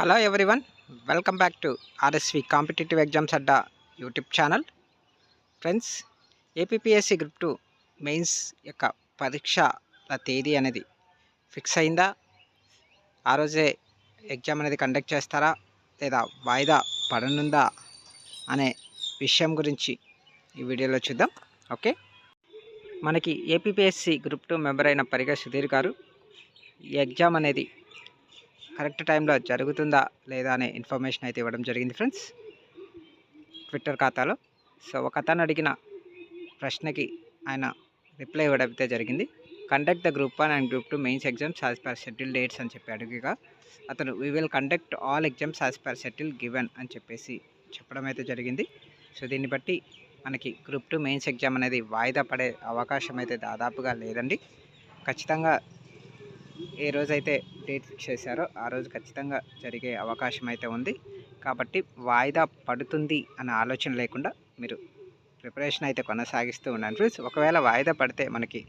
Hello everyone welcome back to RSV competitive exams Adda YouTube channel friends APSC group two mains యొక్క పరీక్షల తేదీ అనేది fix అయిందా? ఆ రోజే ఎగ్జామ్ అనేది కండక్ట్ చేస్తారా? లేదా వాయిదా పడనుందా? అనే విషయం గురించి ఈ వీడియోలో చూద్దాం. ఓకే మనకి ఏపీఎస్సి గ్రూప్ టూ మెంబర్ అయిన పరిగా సుధీర్ గారు ఈ ఎగ్జామ్ అనేది కరెక్ట్ టైంలో జరుగుతుందా లేదా అనే ఇన్ఫర్మేషన్ అయితే ఇవ్వడం జరిగింది ఫ్రెండ్స్. ట్విట్టర్ ఖాతాలో. సో ఒక అతను అడిగిన ప్రశ్నకి ఆయన రిప్లై ఇవ్వడం అయితే జరిగింది. Conduct the group one and group two mains exams as per schedule dates అని చెప్పి అడిగిగా అతను we will conduct all exams as per schedule given అని చెప్పేసి చెప్పడం అయితే జరిగింది. సో దీన్ని బట్టి మనకి గ్రూప్ టూ మెయిన్స్ ఎగ్జామ్ అనేది వాయిదా పడే అవకాశం అయితే దాదాపుగా లేదండి. ఖచ్చితంగా ఏ రోజైతే డేట్ ఫిక్స్ చేశారో ఆ రోజు ఖచ్చితంగా జరిగే అవకాశం అయితే ఉంది. కాబట్టి వాయిదా పడుతుంది అనే ఆలోచన లేకుండా మీరు ప్రిపరేషన్ అయితే కొనసాగిస్తూ ఉన్నాను ఫ్రెండ్స్. ఒకవేళ వాయిదా పడితే మనకి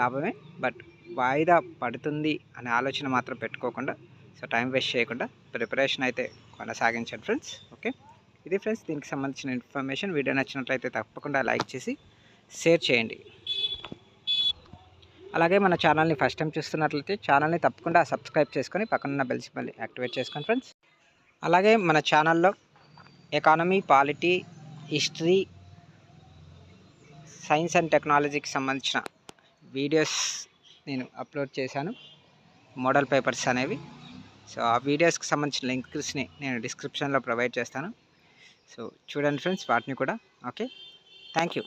లాభమే. బట్ వాయిదా పడుతుంది అనే ఆలోచన మాత్రం పెట్టుకోకుండా సో టైం వేస్ట్ చేయకుండా ప్రిపరేషన్ అయితే కొనసాగించండి ఫ్రెండ్స్. ఓకే? ఇది ఫ్రెండ్స్ దీనికి సంబంధించిన ఇన్ఫర్మేషన్. వీడియో నచ్చినట్లయితే తప్పకుండా లైక్ చేసి షేర్ చేయండి. అలాగే మన ఛానల్ని ఫస్ట్ టైం చూస్తున్నట్లయితే ఛానల్ని తప్పకుండా సబ్స్క్రైబ్ చేసుకొని పక్కనున్న బెల్ సింబల్ని యాక్టివేట్ చేసుకోండి ఫ్రెండ్స్. అలాగే మన ఛానల్లో economy polity history science and టెక్నాలజీకి సంబంధించిన వీడియోస్ నేను అప్లోడ్ చేశాను. మోడల్ పేపర్స్ అనేవి. సో ఆ వీడియోస్కి సంబంధించిన లింక్స్ని నేను డిస్క్రిప్షన్లో ప్రొవైడ్ చేస్తాను. సో చూడండి ఫ్రెండ్స్ వాటిని కూడా. ఓకే? Thank you.